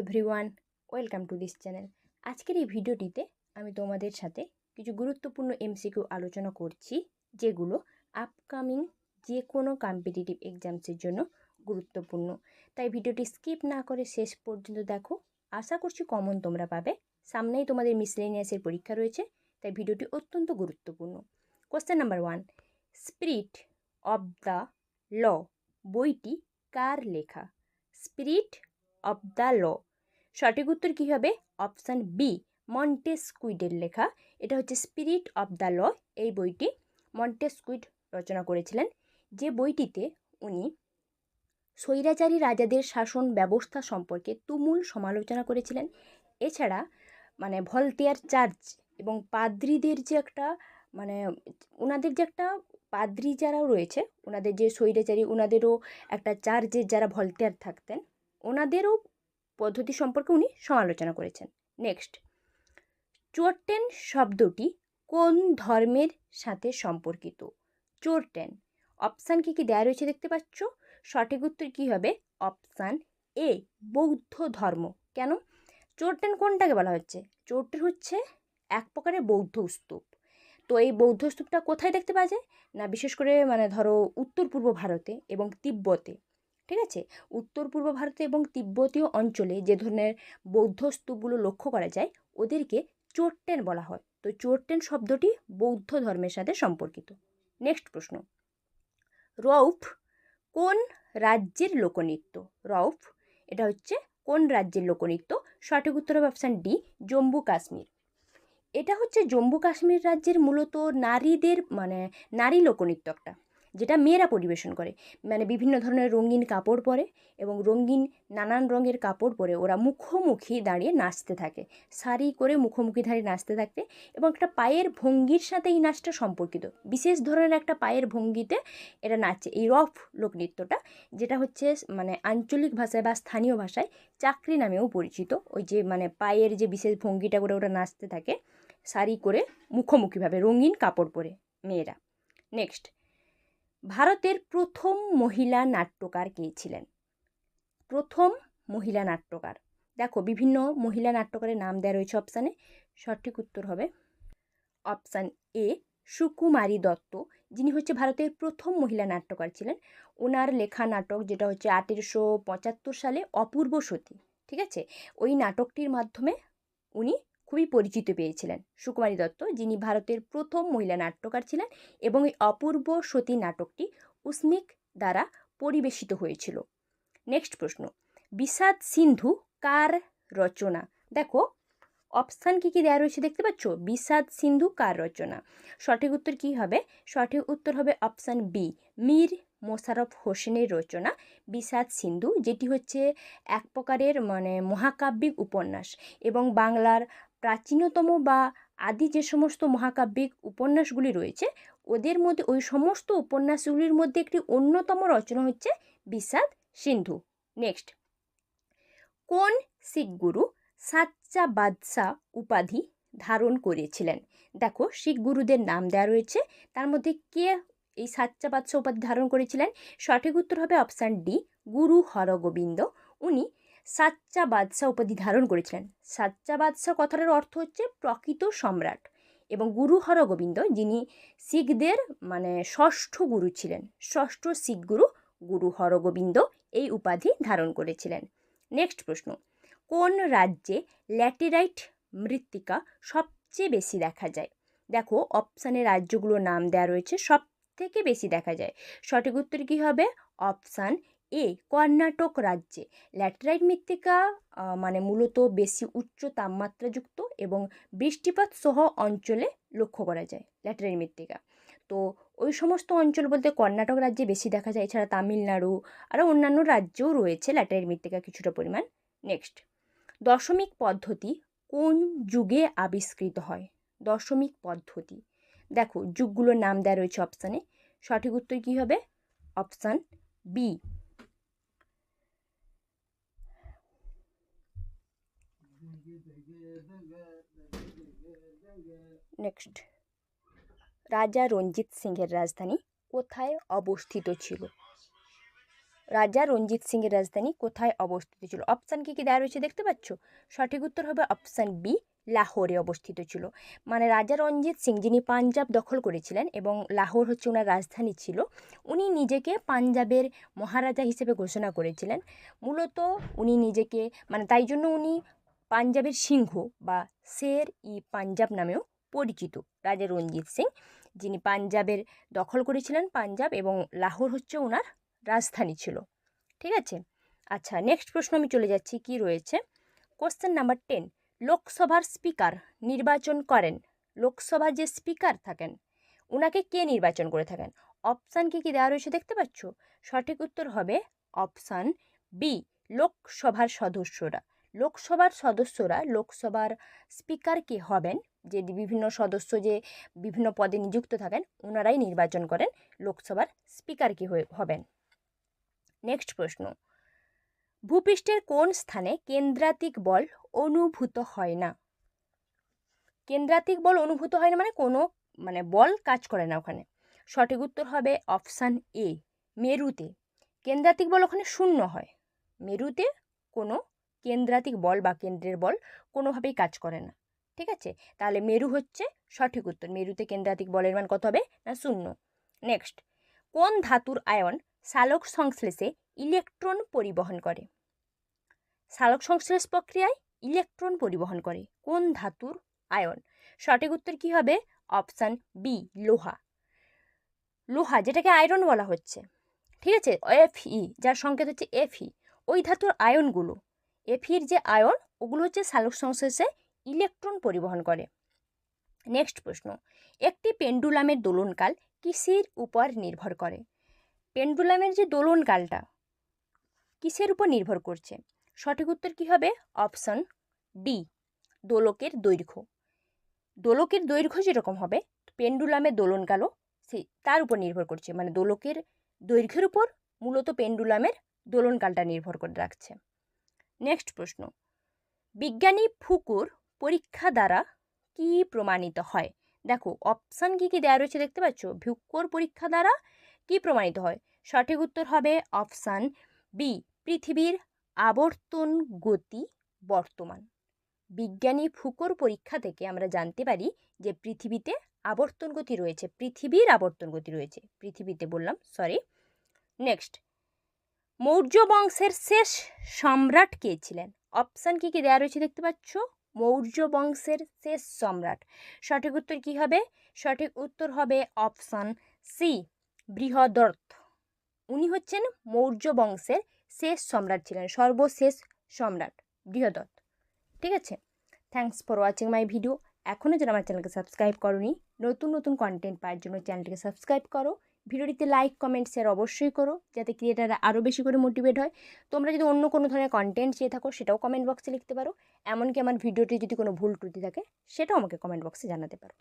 Everyone welcome to this channel আজকের এই ভিডিওটিতে আমি তোমাদের সাথে কিছু গুরুত্বপূর্ণ এমসিকিউ আলোচনা করছি, যেগুলো আপকামিং যে কোনো কম্পিটিটিভ এক্সামসের জন্য গুরুত্বপূর্ণ। তাই ভিডিওটি স্কিপ না করে শেষ পর্যন্ত দেখো। আশা করছি কমন তোমরা পাবে। সামনেই তোমাদের মিসলেনিয়াসের পরীক্ষা রয়েছে, তাই ভিডিওটি অত্যন্ত গুরুত্বপূর্ণ। Question number one spirit of the law বইটি কার লেখা? স্পিরিট অব দ্য ল সঠিক উত্তর কী হবে? অপশান বি মন্টেস্কুইডের লেখা। এটা হচ্ছে স্পিরিট অব দ্য ল, এই বইটি মন্টেস্কুইড রচনা করেছিলেন। যে বইটিতে উনি স্বৈরাচারী রাজাদের শাসন ব্যবস্থা সম্পর্কে তুমুল সমালোচনা করেছিলেন। এছাড়া মানে ভলতেয়ার চার্চ এবং পাদ্রিদের যে একটা মানে ওনাদের যে একটা পাদ্রি যারাও রয়েছে ওনাদের যে স্বৈরাচারী ওনাদেরও একটা চার্চের যারা ভলতেয়ার থাকতেন ওনাদেরও পদ্ধতি সম্পর্কে উনি সমালোচনা করেছেন। নেক্সট চোরটেন শব্দটি কোন ধর্মের সাথে সম্পর্কিত? চোরটেন অপশান কী কী দেয়া রয়েছে দেখতে পাচ্ছ? সঠিক উত্তর কী হবে? অপশান এ বৌদ্ধ ধর্ম। কেন? চোরটেন কোনটাকে বলা হচ্ছে? চোরটেন হচ্ছে এক প্রকারের বৌদ্ধ স্তূপ। তো এই বৌদ্ধ স্তূপটা কোথায় দেখতে পাওয়া যায়? না, বিশেষ করে মানে ধরো উত্তর পূর্ব ভারতে এবং তিব্বতে। ঠিক আছে? উত্তর পূর্ব ভারতে এবং তিব্বতীয় অঞ্চলে যে ধরনের বৌদ্ধ স্তূপগুলো লক্ষ্য করা যায়, ওদেরকে চোরটেন বলা হয়। তো চোরটেন শব্দটি বৌদ্ধ ধর্মের সাথে সম্পর্কিত। নেক্সট প্রশ্ন। রৌফ কোন রাজ্যের লোকনৃত্য? রৌফ এটা হচ্ছে কোন রাজ্যের লোকনৃত্য? সঠিক উত্তর হবে অপশান ডি, জম্মু কাশ্মীর। এটা হচ্ছে জম্মু কাশ্মীর রাজ্যের মূলত নারীদের মানে নারী লোকনৃত্য একটা যেটা মেয়েরা পরিবেশন করে। মানে বিভিন্ন ধরনের রঙিন কাপড় পরে এবং রঙিন নানান রঙের কাপড় পরে ওরা মুখোমুখি দাঁড়িয়ে নাচতে থাকে। শাড়ি করে মুখোমুখি দাঁড়িয়ে নাচতে থাকে এবং একটা পায়ের ভঙ্গির সাথে এই নাচটা সম্পর্কিত। বিশেষ ধরনের একটা পায়ের ভঙ্গিতে এটা নাচে। এই রফ লোকনৃত্যটা, যেটা হচ্ছে মানে আঞ্চলিক ভাষায় বা স্থানীয় ভাষায় চাকরি নামেও পরিচিত। ওই যে মানে পায়ের যে বিশেষ ভঙ্গিটা করে ওরা নাচতে থাকে, শাড়ি করে মুখোমুখিভাবে রঙিন কাপড় পরে মেয়েরা। নেক্সট ভারতের প্রথম মহিলা নাট্যকার কে ছিলেন? প্রথম মহিলা নাট্যকার। দেখো, বিভিন্ন মহিলা নাট্যকারের নাম দেওয়া রয়েছে অপশানে সঠিক উত্তর হবে অপশান এ সুকুমারী দত্ত। যিনি হচ্ছে ভারতের প্রথম মহিলা নাট্যকার ছিলেন। ওনার লেখা নাটক যেটা হচ্ছে আঠেরোশো পঁচাত্তর সালে অপূর্ব সতী, ঠিক আছে? ওই নাটকটির মাধ্যমে উনি খুবই পরিচিত পেয়েছিলেন। সুকুমারী দত্ত, যিনি ভারতের প্রথম মহিলা নাট্যকার ছিলেন এবং এই অপূর্ব সতী নাটকটি উস্মিক দ্বারা পরিবেশিত হয়েছিল। নেক্সট প্রশ্ন, বিষাদ সিন্ধু কার রচনা? দেখো অপশান কী কী দেওয়া রয়েছে দেখতে পাচ্ছ? বিষাদ সিন্ধু কার রচনা? সঠিক উত্তর কী হবে? সঠিক উত্তর হবে অপশান বি মীর মোশারফ হোসেনের রচনা বিষাদ সিন্ধু, যেটি হচ্ছে এক প্রকারের মানে মহাকাব্যিক উপন্যাস এবং বাংলার প্রাচীনতম বা আদি যে সমস্ত মহাকাব্যিক উপন্যাসগুলি রয়েছে, ওদের মধ্যে, ওই সমস্ত উপন্যাসগুলির মধ্যে একটি অন্যতম রচনা হচ্ছে বিষাদ সিন্ধু। নেক্সট কোন শিখ গুরু সাচ্চা বাদশাহ উপাধি ধারণ করেছিলেন? দেখো, শিখ গুরুদের নাম দেওয়া রয়েছে, তার মধ্যে কে এই সাচ্চা বাদশাহ উপাধি ধারণ করেছিলেন? সঠিক উত্তর হবে অপশান ডি গুরু হরগোবিন্দ। উনি সাচ্চা বাদশাহ উপাধি ধারণ করেছিলেন। সাচ্চা বাদশাহ কথাটার অর্থ হচ্ছে প্রকৃত সম্রাট এবং গুরু হরগোবিন্দ, যিনি শিখদের মানে ষষ্ঠ গুরু ছিলেন। ষষ্ঠ শিখ গুরু গুরু হরগোবিন্দ এই উপাধি ধারণ করেছিলেন। নেক্সট প্রশ্ন, কোন রাজ্যে ল্যাটেরাইট মৃত্তিকা সবচেয়ে বেশি দেখা যায়? দেখো অপশানে রাজ্যগুলোর নাম দেওয়া রয়েছে সব থেকে বেশি দেখা যায়। সঠিক উত্তর কী হবে? অপশান এ কর্ণাটক রাজ্যে। ল্যাটেরাইট মৃত্তিকা মানে মূলত বেশি উচ্চ তাপমাত্রাযুক্ত এবং বৃষ্টিপাত সহ অঞ্চলে লক্ষ্য করা যায় ল্যাটেরাইট মৃত্তিকা। তো ওই সমস্ত অঞ্চল বলতে কর্ণাটক রাজ্যে বেশি দেখা যায়, এছাড়া তামিলনাড়ু, আরও অন্যান্য রাজ্যেও রয়েছে ল্যাটেরাইট মৃত্তিকা কিছুটা পরিমাণ। নেক্সট, দশমিক পদ্ধতি কোন যুগে আবিষ্কৃত হয়? দশমিক পদ্ধতি। দেখো, যুগগুলোর নাম দেওয়া রয়েছে অপশানে সঠিক উত্তর কী হবে? অপশান বি নেক্সট রাজা রঞ্জিত সিংহের রাজধানী কোথায় অবস্থিত ছিল? রাজা রঞ্জিত সিংয়ের রাজধানী কোথায় অবস্থিত ছিল? অপশান কি কি দেওয়া রয়েছে দেখতে পাচ্ছ? সঠিক উত্তর হবে অপশান বি লাহোরে অবস্থিত ছিল। মানে রাজা রঞ্জিত সিং যিনি পাঞ্জাব দখল করেছিলেন এবং লাহোর হচ্ছে ওনার রাজধানী ছিল, উনি নিজেকে পাঞ্জাবের মহারাজা হিসেবে ঘোষণা করেছিলেন। মূলত উনি নিজেকে মানে তাই জন্য উনি পাঞ্জাবের সিংহ বা শের ই পাঞ্জাব নামেও পরিচিত। রাজা রঞ্জিত সিং, যিনি পাঞ্জাবের দখল করেছিলেন পাঞ্জাব এবং লাহোর হচ্ছে ওনার রাজধানী ছিল। ঠিক আছে? আচ্ছা নেক্সট প্রশ্ন আমি চলে যাচ্ছি। কি রয়েছে? কোশ্চেন নাম্বার টেন লোকসভার স্পিকার নির্বাচন করেন। লোকসভার যে স্পিকার থাকেন ওনাকে কে নির্বাচন করে থাকেন? অপশান কি কি দেওয়া রয়েছে দেখতে পাচ্ছ? সঠিক উত্তর হবে অপশান বি লোকসভার সদস্যরা। লোকসভার সদস্যরা লোকসভার স্পিকার কে হবেন, যে বিভিন্ন সদস্য যে বিভিন্ন পদে নিযুক্ত থাকেন ওনারাই নির্বাচন করেন, লোকসভার স্পিকার কি হবেন। নেক্সট প্রশ্ন। ভূপৃষ্ঠের কোন স্থানে কেন্দ্রাতিক বল অনুভূত হয় না? কেন্দ্রাতিক বল অনুভূত হয় না মানে কোনো মানে বল কাজ করে না ওখানে। সঠিক উত্তর হবে অপশান এ, মেরুতে। কেন্দ্রাতিক বল ওখানে শূন্য হয়। মেরুতে কোনো কেন্দ্রাতিক বল বা কেন্দ্রের বল কোনোভাবেই কাজ করে না। ঠিক আছে? তাহলে মেরু হচ্ছে সঠিক উত্তর। মেরুতে কেন্দ্রাতিক বলের মান কত হবে? না, শূন্য। নেক্সট। কোন ধাতুর আয়ন সালোক সংশ্লেষে ইলেকট্রন পরিবহন করে? সালোক সংশ্লেষ প্রক্রিয়ায় ইলেকট্রন পরিবহন করে। কোন ধাতুর আয়ন? সঠিক উত্তর কি হবে? অপশান বি লোহা। লোহা, যেটাকে আয়রন বলা হচ্ছে। ঠিক আছে? এফ ই যার সংকেত হচ্ছে এফ ই ওই ধাতুর আয়নগুলো এফির যে আয়ন, ওগুলো হচ্ছে সালোক সংশ্লেষে ইলেকট্রন পরিবহন করে। নেক্সট প্রশ্ন, একটি পেন্ডুলামের দোলনকাল কিসের উপর নির্ভর করে? পেন্ডুলামের যে দোলনকালটা কিসের উপর নির্ভর করছে? সঠিক উত্তর কী হবে? অপশন ডি দোলকের দৈর্ঘ্য। দোলকের দৈর্ঘ্য যেরকম হবে, পেন্ডুলামের দোলনকালও সেই তার উপর নির্ভর করছে। মানে দোলকের দৈর্ঘ্যের উপর মূলত পেন্ডুলামের দোলনকালটা নির্ভর করে, রাখছে। নেক্সট প্রশ্ন। বিজ্ঞানী ফুকুর পরীক্ষা দ্বারা কি প্রমাণিত হয়? দেখো অপশান কী কী দেওয়া রয়েছে দেখতে পাচ্ছ? ভুক্কর পরীক্ষা দ্বারা কি প্রমাণিত হয়? সঠিক উত্তর হবে অপশান বি পৃথিবীর আবর্তন গতি বর্তমান। বিজ্ঞানী ফুকোর পরীক্ষা থেকে আমরা জানতে পারি যে পৃথিবীতে আবর্তন গতি রয়েছে, পৃথিবীর আবর্তন গতি রয়েছে, পৃথিবীতে বললাম সরি নেক্সট মৌর্য বংশের শেষ সম্রাট কে ছিলেন? অপশান কী কী দেওয়া রয়েছে দেখতে পাচ্ছ? মৌর্য বংশের শেষ সম্রাট। সঠিক উত্তর কী হবে? সঠিক উত্তর হবে অপশান সি বৃহদর্থ উনি হচ্ছেন মৌর্য বংশের শেষ সম্রাট ছিলেন, সর্বশেষ সম্রাট বৃহদত্ত ঠিক আছে? Thanks for watching my video এখনও যারা আমার চ্যানেলকে সাবস্ক্রাইব করনি, নতুন নতুন কন্টেন্ট পাওয়ার জন্য চ্যানেলটিকে সাবস্ক্রাইব করো। ভিডিওটিতে লাইক কমেন্ট শেয়ার অবশ্যই করো, যাতে ক্রিয়েটাররা আরও বেশি করে মোটিভেট হয়। তোমরা যদি অন্য কোনো ধরনের কন্টেন্ট চেয়ে থাকো, সেটাও কমেন্ট বক্সে লিখতে পারো। এমনকি আমার ভিডিওটি যদি কোনো ভুল ত্রুটি থাকে, সেটাও আমাকে কমেন্ট বক্সে জানাতে পারো।